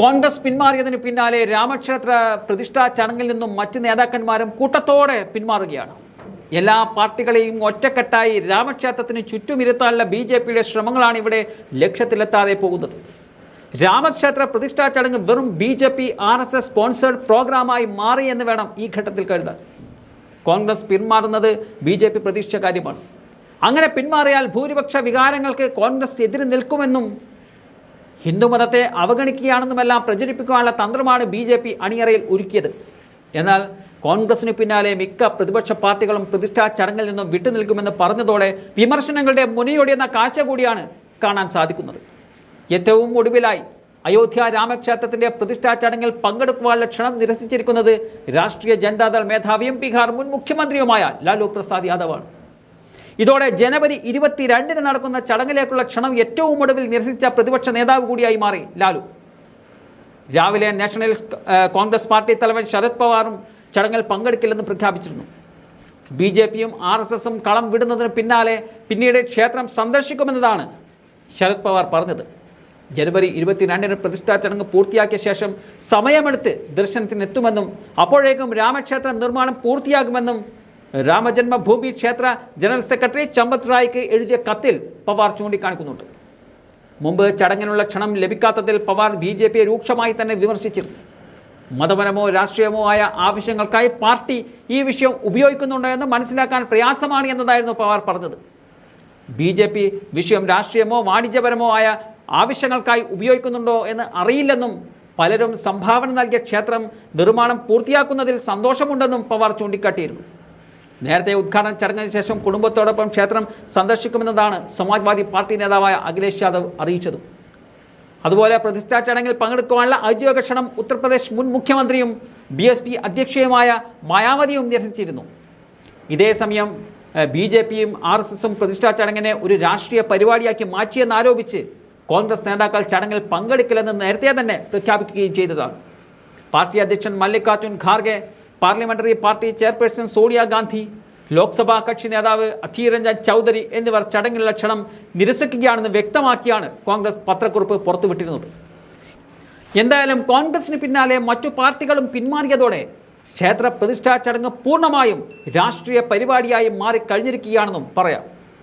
കോൺഗ്രസ് പിന്മാറിയതിന് പിന്നാലെ രാമക്ഷേത്ര പ്രതിഷ്ഠാ ചടങ്ങിൽ നിന്നും മറ്റ് നേതാക്കന്മാരും കൂട്ടത്തോടെ പിന്മാറുകയാണ്. എല്ലാ പാർട്ടികളെയും ഒറ്റക്കെട്ടായി രാമക്ഷേത്രത്തിന് ചുറ്റുമിരുത്താനുള്ള ബി ജെ പിയുടെ ശ്രമങ്ങളാണ് ഇവിടെ ലക്ഷ്യത്തിലെത്താതെ പോകുന്നത്. രാമക്ഷേത്ര പ്രതിഷ്ഠാ ചടങ്ങ് വെറും B J P R S S sponsored പ്രോഗ്രാമായി മാറി എന്ന് വേണം ഈ ഘട്ടത്തിൽ കരുതാൻ. കോൺഗ്രസ് പിന്മാറുന്നത് ബി ജെ പി പ്രതീക്ഷിച്ച കാര്യമാണ്. അങ്ങനെ പിന്മാറിയാൽ ഭൂരിപക്ഷ വികാരങ്ങൾക്ക് കോൺഗ്രസ് എതിര് നിൽക്കുമെന്നും ഹിന്ദുമതത്തെ അവഗണിക്കുകയാണെന്നുമെല്ലാം പ്രചരിപ്പിക്കാനുള്ള തന്ത്രമാണ് ബി ജെ പി അണിയറയിൽ ഒരുക്കിയത്. എന്നാൽ കോൺഗ്രസിന് പിന്നാലെ മിക്ക പ്രതിപക്ഷ പാർട്ടികളും പ്രതിഷ്ഠാ ചടങ്ങിൽ നിന്നും വിട്ടുനിൽക്കുമെന്ന് പറഞ്ഞതോടെ വിമർശനങ്ങളുടെ മുനയോടിയെന്ന കാഴ്ച കൂടിയാണ് കാണാൻ സാധിക്കുന്നത്. ഏറ്റവും ഒടുവിലായി അയോധ്യ രാമക്ഷേത്രത്തിന്റെ പ്രതിഷ്ഠാ ചടങ്ങിൽ പങ്കെടുക്കുവാനുള്ള ക്ഷണം നിരസിച്ചിരിക്കുന്നത് രാഷ്ട്രീയ ജനതാദൾ മേധാവിയും ബീഹാർ മുൻ മുഖ്യമന്ത്രിയുമായ ലാലു പ്രസാദ് യാദവാണ്. ഇതോടെ ജനുവരി ഇരുപത്തിരണ്ടിന് നടക്കുന്ന ചടങ്ങിലേക്കുള്ള ക്ഷണം ഏറ്റവും ഒടുവിൽ നിരസിച്ച പ്രതിപക്ഷ നേതാവ് കൂടിയായി മാറി ലാലു. രാവിലെ നാഷണലിസ്റ്റ് കോൺഗ്രസ് പാർട്ടി തലവൻ ശരത് പവാറും ചടങ്ങിൽ പങ്കെടുക്കില്ലെന്ന് പ്രഖ്യാപിച്ചിരുന്നു. ബി ജെ പിയും ആർ എസ് എസും കളം വിടുന്നതിന് പിന്നാലെ പിന്നീട് ക്ഷേത്രം സന്ദർശിക്കുമെന്നതാണ് ശരത് പവാർ പറഞ്ഞത്. ജനുവരി ഇരുപത്തിരണ്ടിന് പ്രതിഷ്ഠാ ചടങ്ങ് പൂർത്തിയാക്കിയ ശേഷം സമയമെടുത്ത് ദർശനത്തിനെത്തുമെന്നും അപ്പോഴേക്കും രാമക്ഷേത്ര നിർമ്മാണം പൂർത്തിയാകുമെന്നും രാമജന്മഭൂമി ക്ഷേത്ര ജനറൽ സെക്രട്ടറി ചമ്പത് റായ്ക്ക് എഴുതിയ കത്തിൽ പവാർ ചൂണ്ടിക്കാണിക്കുന്നുണ്ട്. മുമ്പ് ചടങ്ങിനുള്ള ക്ഷണം ലഭിക്കാത്തതിൽ പവാർ ബി ജെ പിയെ രൂക്ഷമായി തന്നെ വിമർശിച്ചിരുന്നു. മതപരമോ രാഷ്ട്രീയമോ ആയ ആവശ്യങ്ങൾക്കായി പാർട്ടി ഈ വിഷയം ഉപയോഗിക്കുന്നുണ്ടോ എന്ന് മനസ്സിലാക്കാൻ പ്രയാസമാണ് എന്നതായിരുന്നു പവാർ പറഞ്ഞത്. ബി ജെ പി വിഷയം രാഷ്ട്രീയമോ വാണിജ്യപരമോ ആയ ആവശ്യങ്ങൾക്കായി ഉപയോഗിക്കുന്നുണ്ടോ എന്ന് അറിയില്ലെന്നും പലരും സംഭാവന നൽകിയ ക്ഷേത്രം നിർമ്മാണം പൂർത്തിയാക്കുന്നതിൽ സന്തോഷമുണ്ടെന്നും പവാർ ചൂണ്ടിക്കാട്ടിയിരുന്നു. നേരത്തെ ഉദ്ഘാടന ചടങ്ങിന് ശേഷം കുടുംബത്തോടൊപ്പം ക്ഷേത്രം സന്ദർശിക്കുമെന്നതാണ് സമാജ്വാദി പാർട്ടി നേതാവായ അഖിലേഷ് യാദവ് അറിയിച്ചതും. അതുപോലെ പ്രതിഷ്ഠാ ചടങ്ങിൽ പങ്കെടുക്കുവാനുള്ള ഔദ്യോഗിക ക്ഷണം ഉത്തർപ്രദേശ് മുൻ മുഖ്യമന്ത്രിയും ബി എസ് പി അധ്യക്ഷയുമായ മായാവതിയും നിരസിച്ചിരുന്നു ഇതേസമയം ബി ജെ പിയും ആർ എസ് എസും പ്രതിഷ്ഠാ ചടങ്ങിനെ ഒരു രാഷ്ട്രീയ പരിപാടിയാക്കി മാറ്റിയെന്നാരോപിച്ച് കോൺഗ്രസ് നേതാക്കൾ ചടങ്ങിൽ പങ്കെടുക്കില്ലെന്ന് നേരത്തെ തന്നെ പ്രഖ്യാപിക്കുകയും ചെയ്തതാണ്. പാർട്ടി അധ്യക്ഷൻ Mallikarjun Kharge parliamentary party chairperson Sonia Gandhi Lok Sabha കക്ഷി നേതാവ് അധീർ രഞ്ജൻ ചൗധരി എന്നിവർ ചടങ്ങിലുള്ള ക്ഷണം നിരസിക്കുകയാണെന്ന് വ്യക്തമാക്കിയാണ് കോൺഗ്രസ് പത്രക്കുറിപ്പ് പുറത്തുവിട്ടിരുന്നത്. എന്തായാലും കോൺഗ്രസിന് പിന്നാലെ മറ്റു പാർട്ടികളും പിന്മാറിയതോടെ ക്ഷേത്ര പ്രതിഷ്ഠാ ചടങ്ങ് പൂർണമായും രാഷ്ട്രീയ പരിപാടിയായി മാറിക്കഴിഞ്ഞിരിക്കുകയാണെന്നും പറയാം.